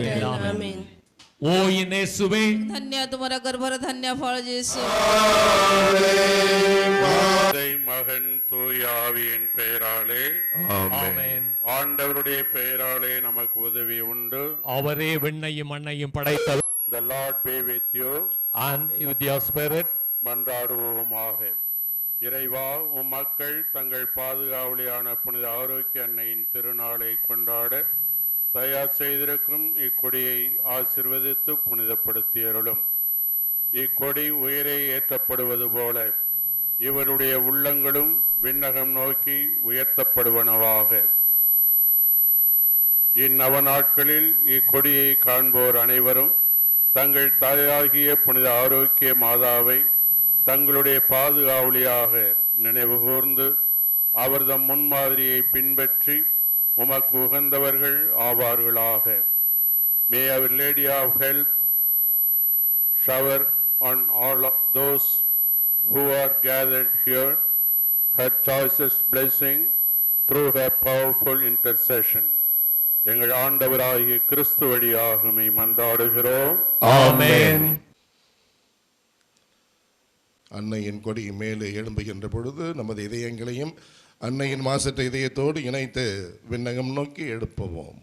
માટે આમીન ઓ ઈનેસુવે ધન્ય તમારા ગર્ભર ધન્ય ફળ જેસુ மகன் தூய் பெயராலே ஆமென் ஆண்டவருடைய பெயராலே நமக்கு உதவி உண்டு அவரே விண்ணையும் மண்ணையும் படைத்தவர் The Lord be with you. And with your spirit. மன்றாடுவோமாக இறைவா உம் மக்கள் தங்கள் பாதுகாவலியான புனித ஆரோக்கிய அன்னையின் திருநாளை கொண்டாட தயார் செய்திருக்கும் இக்கொடியை ஆசிர்வதித்து புனிதப்படுத்தி அருளும் இக்கொடி உயிரை ஏற்றப்படுவது போல இவருடைய உள்ளங்களும் விண்ணகம் நோக்கி உயர்த்தப்படுவனவாக. இந்நவ நாட்களில் இக்கொடியை காண்போர் அனைவரும் தங்கள் தாயாகிய புனித ஆரோக்கிய மாதாவை தங்களுடைய பாதுகாவலியாக நினைவு கூர்ந்து அவர்தம் முன்மாதிரியை பின்பற்றி உமக்கு உகந்தவர்கள் ஆவார்களாக. May our lady of health shower on all of those who are gathered here her choicest blessing through her powerful intercession. எங்கள் ஆண்டவராகிய கிறிஸ்து வழியாகுமை மன்றாடுகிறோம். ஆமென். அன்னையின் கொடி மேலே எழும்புகின்ற பொழுது நமது இதயங்களையும் அன்னையின் மாசற்ற இதயத்தோடு இணைத்து விண்ணகம் நோக்கி எழுப்புவோம்.